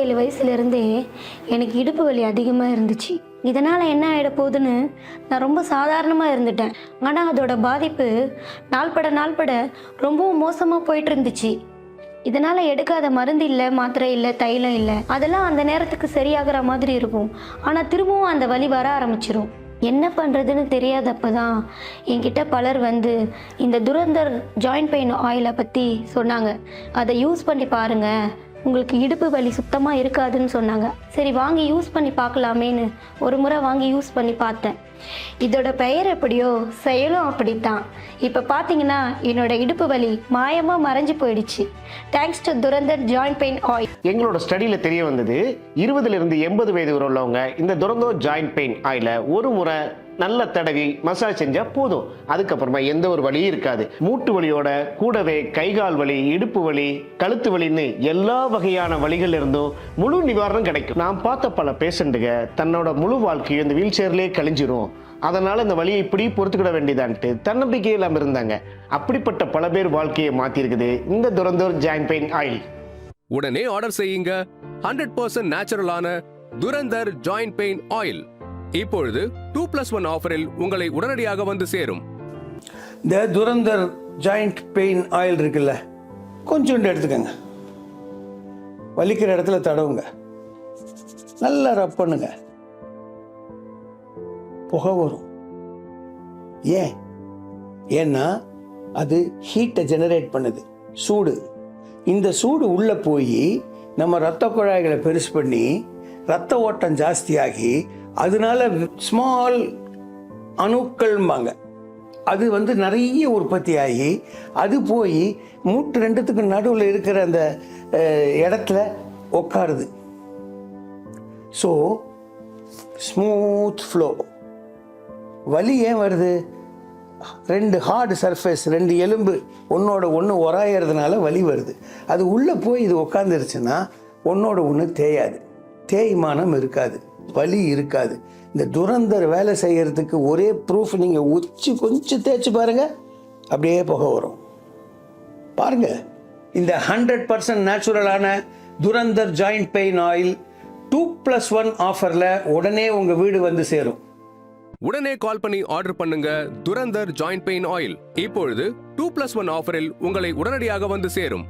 ஏழு வயசுலேருந்தே எனக்கு இடுப்பு வலி அதிகமாக இருந்துச்சு. இதனால் என்ன ஆகிட போகுதுன்னு நான் ரொம்ப சாதாரணமாக இருந்துட்டேன். ஆனால் அதோட பாதிப்பு நாள்பட நாள்பட ரொம்பவும் மோசமாக போயிட்டு இருந்துச்சு இதனால் எடுக்காத மருந்து இல்லை மாத்திரை இல்லை தைலம் இல்லை. அதெல்லாம் அந்த நேரத்துக்கு சரியாகிற மாதிரி இருக்கும். ஆனால் திரும்பவும் அந்த வலி வர ஆரம்பிச்சிடும் என்ன பண்ணுறதுன்னு தெரியாதப்ப தான் என்கிட்ட பலர் வந்து இந்த துரந்தர் ஜாயிண்ட் பெயின் ஆயிலை பற்றி சொன்னாங்க. அதை யூஸ் பண்ணி பாருங்கள் உங்களுக்கு இடுப்பு வலி சுத்தமாக இருக்காதுன்னு சொன்னாங்க. சரி வாங்கி யூஸ் பண்ணி பார்க்கலாமேன்னு ஒரு முறை வாங்கி யூஸ் பண்ணி பார்த்தேன். இதோட பெயர் எப்படியோ செயலும் அப்படித்தான். இப்போ பார்த்தீங்கன்னா என்னோட இடுப்பு வலி மாயமாக மறைஞ்சு போயிடுச்சு. Thanks to Durandhar joint pain oil எங்களோட ஸ்டடியில் தெரிய வந்தது இருபதுலேருந்து எண்பது வயது உள்ளவங்க இந்த துரந்தோ ஜாயிண்ட் பெயின் ஆயில ஒரு முறை நல்ல தடவி மசாஜ் செஞ்சா போதும். அதுக்கப்புறமா எந்த ஒரு வலியும் இருக்காது. மூட்டு வலியோட கூடவே கைகால் வலி இடுப்பு வலி கழுத்து வலின்னு எல்லா வகையான வழிகள் இருந்தும் முழு நிவாரணம் கிடைக்கும். நான் பார்த்த பல பேஷண்ட்டுங்க தன்னோட முழு வாழ்க்கையும் இந்த வீல் சேர்லேயே கழிஞ்சிரும். அதனால இந்த வலியை இப்படி பொறுத்துக்கிட வேண்டியதான்ட்டு தன்னம்பிக்கை இல்லாமல் இருந்தாங்க. அப்படிப்பட்ட பல பேர் வாழ்க்கையை மாத்திருக்குது. இந்த துரந்தோர் ஜாயின் பெயின் ஆயில் உடனே ஆர்டர் செய்யுங்க. ஹண்ட்ரட் பர்சன்ட் நேச்சுரலான துரந்தர் ஜாயிண்ட் பெயின் ஆயில் இப்பொழுது டூ பிளஸ் ஒன் ஆஃபரில் உங்களை உடனடியாக வந்து சேரும். இந்த துரந்தர் ஜாயிண்ட் பெயின் ஆயில் இருக்குல்ல கொஞ்சோண்டு எடுத்துக்கங்க. வலிக்கிற இடத்துல தடவுங்க. நல்லா ரப் பண்ணுங்க. புகை வரும். ஏன்? ஏன்னா அது ஹீட்டை ஜெனரேட் பண்ணுது. சூடு. இந்த சூடு உள்ளே போய் நம்ம ரத்த குழாய்களை பெருசு பண்ணி ரத்த ஓட்டம் ஜாஸ்தியாகி அதனால ஸ்மால் அணுக்கள்ம்பாங்க. அது வந்து நிறைய உற்பத்தி ஆகி அது போய் மூட்டு ரெண்டுத்துக்கு நடுவில் இருக்கிற அந்த இடத்துல உட்காருது ஸோ ஸ்மூத் ஃப்ளோ வலி ஏன் வருது? ரெண்டு ஹார்டு சர்ஃபேஸ் ரெண்டு எலும்பு ஒன்றோட ஒன்று உராயறதுனால வலி வருது. அது உள்ளே போய் இது உட்காந்துருச்சுன்னா ஒன்றோட ஒன்று தேயாது. தேய்மானம் இருக்காது. வலி இருக்காது. இந்த துரந்தர் வேலை செய்கிறதுக்கு ஒரே ப்ரூஃப் நீங்கள் உச்சி கொஞ்சம் தேய்ச்சி பாருங்கள் அப்படியே புகை வரும். பாருங்க இந்த ஹண்ட்ரட் பர்சன்ட் நேச்சுரலான Durandhar joint pain oil two plus one ஆஃபரில் உடனே உங்கள் வீடு வந்து சேரும். உடனே கால் பண்ணி ஆர்டர் பண்ணுங்க துரந்தர் ஜாயிண்ட் பெயின் ஆயில் இப்பொழுது டூ பிளஸ் ஒன் ஆஃபரில் உங்களை உடனடியாக வந்து சேரும்.